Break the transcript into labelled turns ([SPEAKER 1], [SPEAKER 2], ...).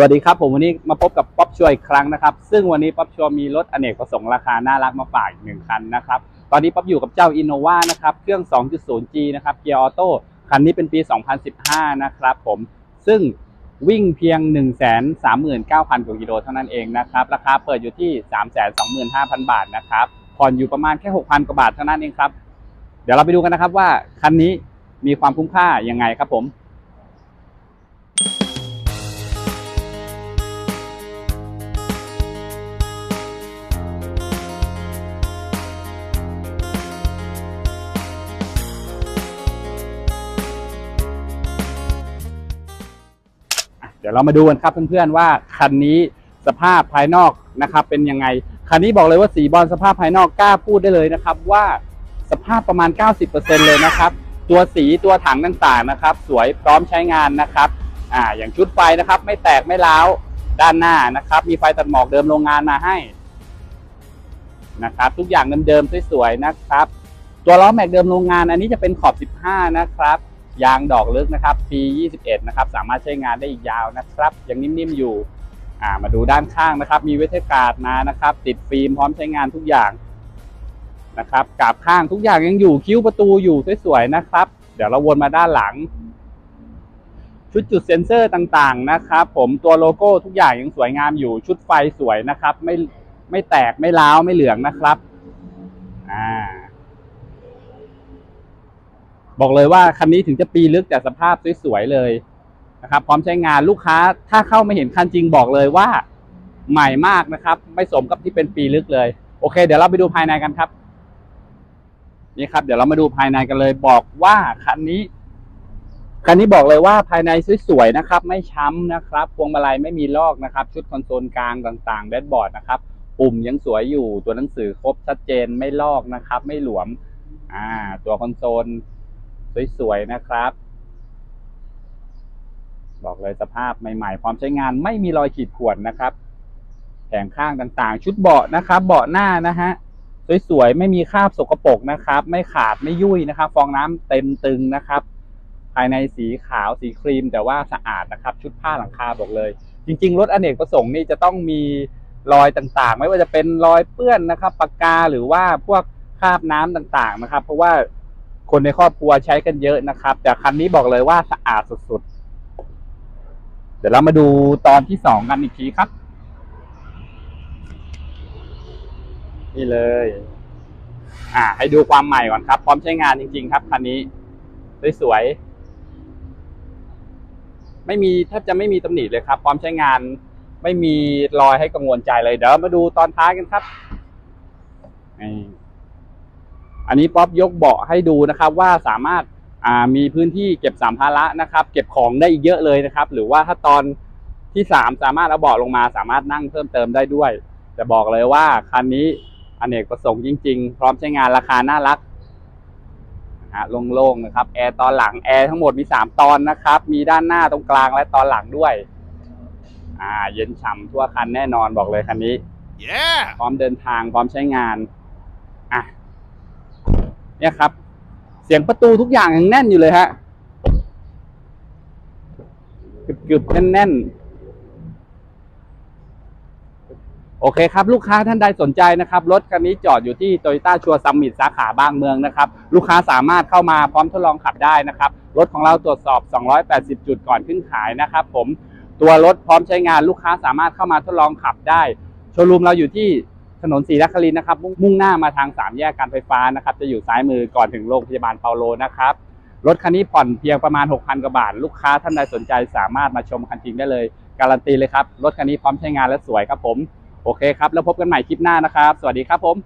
[SPEAKER 1] วัสดีครับผมวันนี้มาพบกับป๊อปชัวร์อีกครั้งนะครับ ซึ่งวันนี้ป๊อปชัวร์มีรถอเนกประสงค์ราคาน่ารักมาฝากอีกหนึ่งคันนะครับ ตอนนี้ป๊อปอยู่กับเจ้า Innova นะครับ เครื่อง 2.0G นะครับเกียร์ออโต้คันนี้เป็นปี 2015 นะครับผมซึ่งวิ่งเพียง 139,000กว่ากิโลเท่านั้นเองนะครับ ราคาเปิดอยู่ที่ 325,000 บาทนะครับผ่อนอยู่ประมาณแค่ 6,000 กว่าบาทเท่านั้นเองครับ เดี๋ยวเราไปดูกันนะครับว่าคันนี้มีความคุ้มค่ายังไงครับผม เดี๋ยวเรามาดูกันครับเพื่อนๆว่าคันนี้สภาพภายนอกนะครับ เป็นยังไง คันนี้บอกเลยว่าสีบอลสภาพภายนอกกล้าพูดได้เลยนะครับ ว่าสภาพประมาณ 90%เลยนะครับ ตัวสีตัวถังต่างๆนะครับ สวยพร้อมใช้งานนะครับอ่าอย่างชุดไฟนะครับ ไม่แตกไม่ร้าวด้านหน้านะครับ มีไฟตัดหมอกเดิมโรงงานมาให้นะครับ ทุกอย่างเดิมๆสวยๆนะครับ ตัวล้อแม็กเดิมโรงงาน อันนี้จะเป็นขอบ 15 นะครับ ยางดอกลึกนะครับ P21 นะครับ สามารถใช้งานได้อีกยาวนะครับ ยังนิ่มๆอยู่ามาดูด้านข้างนะครับ มีเวทการ์ดมานะครับ ติดฟิล์มพร้อมใช้งานทุกอย่างนะครับกาบข้างทุกอย่างยังอยู่คิ้วประตูอยู่สวยๆนะครับ เดี๋ยวเราวนมาด้านหลัง ชุดจุดเซ็นเซอร์ต่างๆนะครับ ผมตัวโลโก้ทุกอย่างยังสวยงามอยู่ชุดไฟสวยนะครับ ไม่ไม่แตกไม่ร้าวไม่เหลืองนะครับอ่า บอกเลยว่าคันนี้ถึงจะปีลึกแต่สภาพสวยๆเลยนะครับพร้อมใช้งานลูกค้าถ้าเข้าไม่เห็นคันจริงบอกเลยว่าใหม่มากนะครับ ไม่สมกับที่เป็นปีลึกเลย โอเค เดี๋ยวเราไปดูภายในกันครับ นี่ครับ เดี๋ยวเรามาดูภายในกันเลย บอกว่าคันนี้คันนี้บอกเลยว่าภายในสวยๆนะครับ ไม่ช้ำนะครับ พวงมาลัยไม่มีลอกนะครับ ชุดคอนโซลกลางต่างๆแดชบอร์ดนะครับปุ่มยังสวยอยู่ตัวหนังสือครบชัดเจนไม่ลอกนะครับ ไม่หลวม อ่า ตัวคอนโซล สวยๆนะครับบอกเลยสภาพใหม่ๆ พร้อมใช้งานไม่มีรอยขีดข่วนนะครับแผงข้างต่างๆ ชุดเบาะนะครับ เบาะหน้านะฮะสวยๆไม่มีคราบสกปรกนะครับ ไม่ขาดไม่ยุ่ยนะครับ ฟองน้ำเต็มตึงนะครับ ภายในสีขาวสีครีม แต่ว่าสะอาดนะครับ ชุดผ้าหลังคาบอกเลย จริง ๆ รถอเนกประสงค์นี่จะต้องมีรอยต่างๆ ไม่ว่าจะเป็นรอยเปื้อนนะครับปากกาหรือว่าพวกคราบน้ำต่างๆนะครับ เพราะว่า คนในครอบครัวใช้กันเยอะนะครับ แต่คันนี้บอกเลยว่าสะอาดสุดๆ เดี๋ยวเรามาดูตอนที่สองกันอีกทีครับ นี่เลย อ่า ให้ดูความใหม่ก่อนครับ พร้อมใช้งานจริง ๆ ครับคันนี้สวยๆไม่มีแทบจะไม่มีตำหนิเลยครับ พร้อมใช้งานไม่มีรอยให้กังวลใจเลย เดี๋ยวมาดูตอนท้ายกันครับนี่ อันนี้ป๊อปยกเบาะให้ดูนะครับว่าสามารถอ่ามีพื้นที่เก็บสัมภาระนะครับ เก็บของได้อีกเยอะเลยนะครับ หรือว่าถ้าตอนที่สามสามารถเอาเบาะลงมาสามารถนั่งเพิ่มเติมได้ด้วยแต่บอกเลยว่าคันนี้อเนกประสงค์จริง ๆ พร้อมใช้งานราคาน่ารักนะฮะโล่งๆนะครับแอร์ตอนหลังแอร์ทั้งหมดมีสามตอนนะครับ มีด้านหน้าตรงกลางและตอนหลังด้วย อ่า เย็นฉ่ำทั่วคันแน่นอนบอกเลยคันนี้
[SPEAKER 2] Yeah!
[SPEAKER 1] พร้อมเดินทางพร้อมใช้งานอะ เนี่ยครับ เสียงประตูทุกอย่างยังแน่นอยู่เลยฮะกึบๆแน่นๆโอเคครับ ลูกค้าท่านใดสนใจนะครับ รถคันนี้จอดอยู่ที่โตโยต้าชัวร์ซัมมิตสาขาบางเมืองนะครับ ลูกค้าสามารถเข้ามาพร้อมทดลองขับได้นะครับ รถของเราตรวจสอบ 280 จุดก่อนขึ้นขายนะครับผมตัวรถพร้อมใช้งานลูกค้าสามารถเข้ามาทดลองขับได้ โชว์รูมเราอยู่ที่ ถนนศรีนครินนะครับมุ่งมุ่งหน้ามาทางสามแยกการไฟฟ้านะครับ จะอยู่ซ้ายมือก่อนถึงโรงพยาบาลเปาโลนะครับ รถคันนี้ผ่อนเพียงประมาณ 6,000 กว่าบาท ลูกค้าท่านใดสนใจสามารถมาชมคันจริงได้เลย การันตีเลยครับ รถคันนี้พร้อมใช้งานและสวยครับผม โอเคครับ แล้วพบกันใหม่คลิปหน้านะครับ สวัสดีครับผม